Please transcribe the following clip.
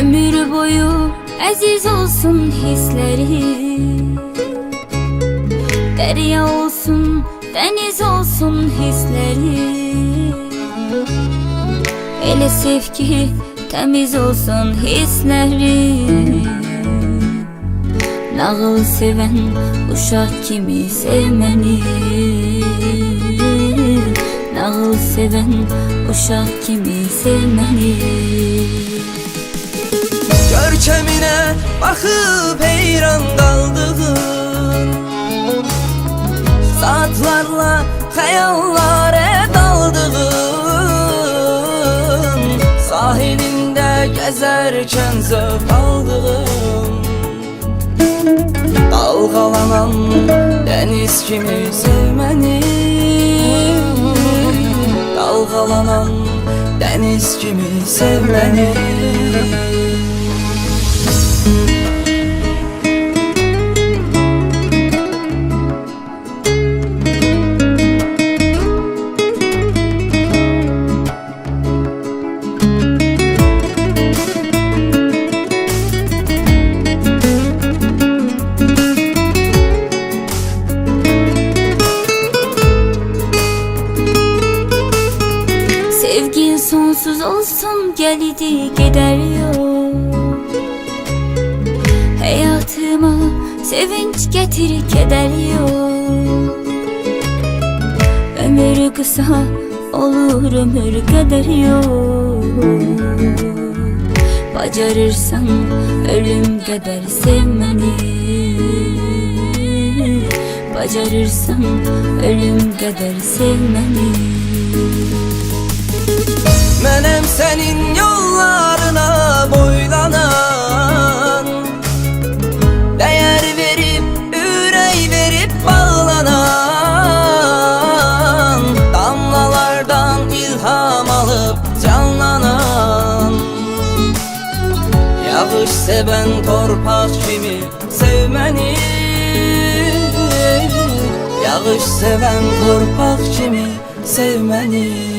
Ömür boyu aziz olsun hisleri. Derya olsun, deniz olsun hisleri. Elesif ki temiz olsun hisleri. Nağıl seven uşak kimi sevmeli? Nağıl seven uşak kimi sevmeni Görkemine bakıp heyran kaldığım Saatlarla hayallere daldığım Sahilinde gezerken zevk aldığım Dalgalanan deniz kimi sevmeni Dalgalanan deniz kimi sevmeni sonsuz olsun gelidi gider yok Hayatıma sevinç getir keder yok Ömür kısa olur ömür kadar yok Bacarırsan ölüm kadar sevmeni. Bacarırsan ölüm kadar sevmeni Menem senin yollarına boylanan Değer verip, ürey verip bağlanan Damlalardan ilham alıp canlanan. Yağış seven torpak kimi sevmeni Yağış seven torpak kimi sevmeni